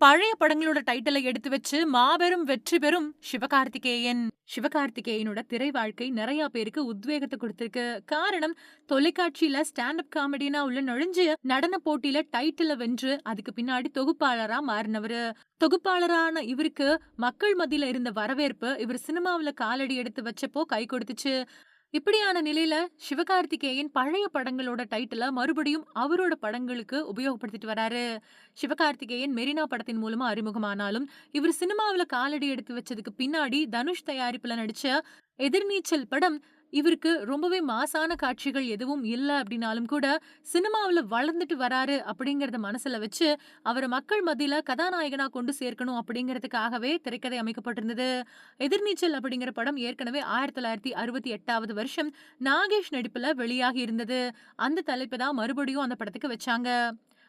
பழைய படங்களோட டைட்டிலை எடுத்து வச்சு மாபெரும் வெற்றி பெறும் சிவகார்த்திகேயன். சிவகார்த்திகேயனோட திரை வாழ்க்கை நிறைய பேருக்கு உத்வேகத்தை கொடுத்திருக்கு. காரணம் தொலைக்காட்சியில ஸ்டாண்ட் அப் காமெடினா உள்ள நுழைஞ்சு நடன போட்டியில டைட்டில வென்று அதுக்கு பின்னாடி தொகுப்பாளரா மாறினவரு. தொகுப்பாளரான இவருக்கு மக்கள் மத்தியில இருந்த வரவேற்பு இவர் சினிமாவுல காலடி எடுத்து வச்சப்போ கை கொடுத்துச்சு. இப்படியான நிலையில சிவகார்த்திகேயன் பழைய படங்களோட டைட்டில மறுபடியும் அவரோட படங்களுக்கு உபயோகப்படுத்திட்டு வராரு. சிவகார்த்திகேயன் மெரினா படத்தின் மூலமா அறிமுகமானாலும் இவர் சினிமாவுல காலடி எடுத்து வச்சதுக்கு பின்னாடி தனுஷ் தயாரிப்புல நடிச்ச எதிர்நீச்சல் படம் இவருக்கு ரொம்பவே மாசான காட்சிகள் எதுவும் இல்லை அப்படின்னாலும் கூட சினிமாவில் வளர்ந்துட்டு வராரு அப்படிங்கறத மனசுல வச்சு அவரை மக்கள் மத்தியில கதாநாயகனா கொண்டு சேர்க்கணும் அப்படிங்கறதுக்காகவே திரைக்கதை அமைக்கப்பட்டிருந்தது. எதிர்நீச்சல் அப்படிங்கிற படம் ஏற்கனவே ஆயிரத்தி தொள்ளாயிரத்தி அறுபத்தி எட்டாவது வருஷம் நாகேஷ் நடிப்புல வெளியாகி இருந்தது. அந்த தலைப்பு தான் மறுபடியும் அந்த படத்துக்கு வச்சாங்க.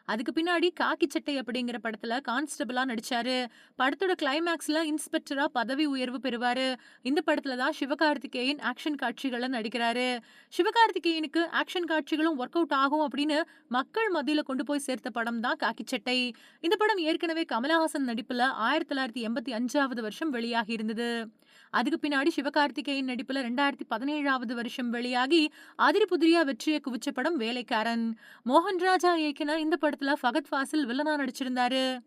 அதுக்கு பின்னாடி காக்கி சட்டை அப்படிங்கிற படத்துல கான்ஸ்டபிளா நடிச்சாரு. படத்தோட கிளைமேக்ஸ்ல இன்ஸ்பெக்டரா பதவி உயர்வு பெறுவாரு. இந்த படத்துல தான் சிவகார்த்திகேயன் ஆக்ஷன் காட்சிகளை நடிக்கிறாரு. சிவகார்த்திகேயனுக்கு ஆக்ஷன் காட்சிகளும் ஒர்க் அவுட் ஆகும் அப்படின்னு மக்கள் மத்தியில கொண்டு போய் சேர்த்த படம் தான் காக்கி சட்டை. இந்த படம் ஏற்கனவே கமலஹாசன் நடிப்புல ஆயிரத்தி தொள்ளாயிரத்தி எண்பத்தி அஞ்சாவது வருஷம் வெளியாகி இருந்தது. அதுக்கு பின்னாடி சிவகார்த்திகேயன் நடிப்புல ரெண்டாயிரத்தி பதினேழாவது வருஷம் வெளியாகி அதிரி புதிரியா வெற்றியை குவிச்ச படம் வேலைக்காரன். மோகன் ராஜா இயக்கின இந்த படத்துல ஃபகத் ஃபாசில் வில்லனா நடிச்சிருந்தாரு.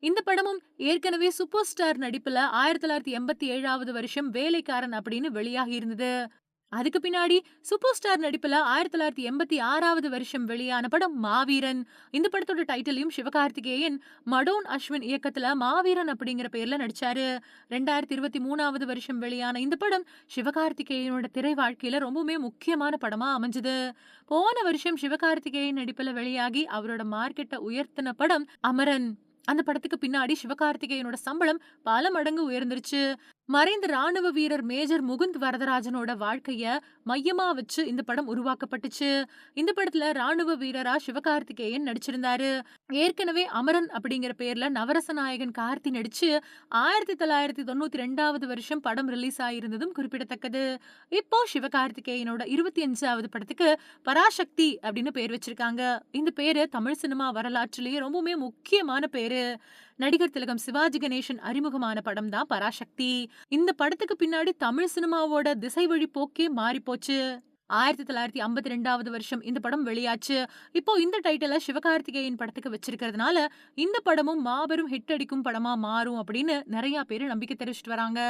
இந்த படமும் ஏற்கனவே சூப்பர் ஸ்டார் நடிப்புல ஆயிரத்தி தொள்ளாயிரத்தி எண்பத்தி ஏழாவது வருஷம் வேலைக்காரன் அப்படின்னு வெளியாகி இருந்தது. அதுக்கு பின்னாடி சூப்பர் ஸ்டார் நடிப்புல ஆயிரத்தி தொள்ளாயிரத்தி எண்பத்தி ஆறாவது வருஷம் வெளியான படம் மாவீரன். இந்த படத்தோட டைட்டிலையும் சிவகார்த்திகேயன் மடோன் அஸ்வின் இயக்கத்துல மாவீரன் அப்படிங்கிற பேர்ல நடிச்சாரு. ரெண்டாயிரத்தி இருபத்தி மூணாவது வருஷம் வெளியான இந்த படம் சிவகார்த்திகேயனோட திரை வாழ்க்கையில ரொம்பவுமே முக்கியமான படமா அமைஞ்சது. போன வருஷம் சிவகார்த்திகேயன் நடிப்புல வெளியாகி அவரோட மார்க்கெட்டை உயர்த்தின படம் அமரன். அந்த படத்துக்கு பின்னாடி சிவகார்த்திகேயனோட சம்பளம் பல மடங்கு உயர்ந்துருச்சு. மறைந்த ராணுவ வீரர் மேஜர் முகுந்த் வரதராஜனோட வாழ்க்கைய மையமா வச்சு இந்த படம் உருவாக்கப்பட்டுச்சு. இந்த படத்துல ராணுவ வீரரா சிவகார்த்திகேயன் நடிச்சிருந்தாரு. ஏற்கனவே அமரன் அப்படிங்கிற பேர்ல நவரச நாயகன் கார்த்தி நடிச்சு ஆயிரத்தி தொள்ளாயிரத்தி தொண்ணூத்தி ரெண்டாவது வருஷம் படம் ரிலீஸ் ஆயிருந்ததும் குறிப்பிடத்தக்கது. இப்போ சிவகார்த்திகேயனோட இருபத்தி அஞ்சாவது படத்துக்கு பராசக்தி அப்படின்னு பேர் வச்சிருக்காங்க. இந்த பேரு தமிழ் சினிமா வரலாற்றிலேயே ரொம்பவுமே முக்கியமான பேரு. நடிகர் திலகம் சிவாஜி கணேசன் அறிமுகமான படம் தான் பராசக்தி. இந்த படத்துக்கு பின்னாடி தமிழ் சினிமாவோட திசை வழி போக்கே மாறி போச்சு ஆயிரத்தி தொள்ளாயிரத்தி ஐம்பத்தி ரெண்டாவது வருஷம் இந்த படம் வெளியாச்சு. இப்போ இந்த டைட்டில சிவகார்த்திகேயன் படத்துக்கு வச்சிருக்கிறதுனால இந்த படமும் மாபெரும் ஹிட் அடிக்கும் படமா மாறும் அப்படின்னு நிறைய பேர் நம்பிக்கை தெரிவிச்சிட்டு வராங்க.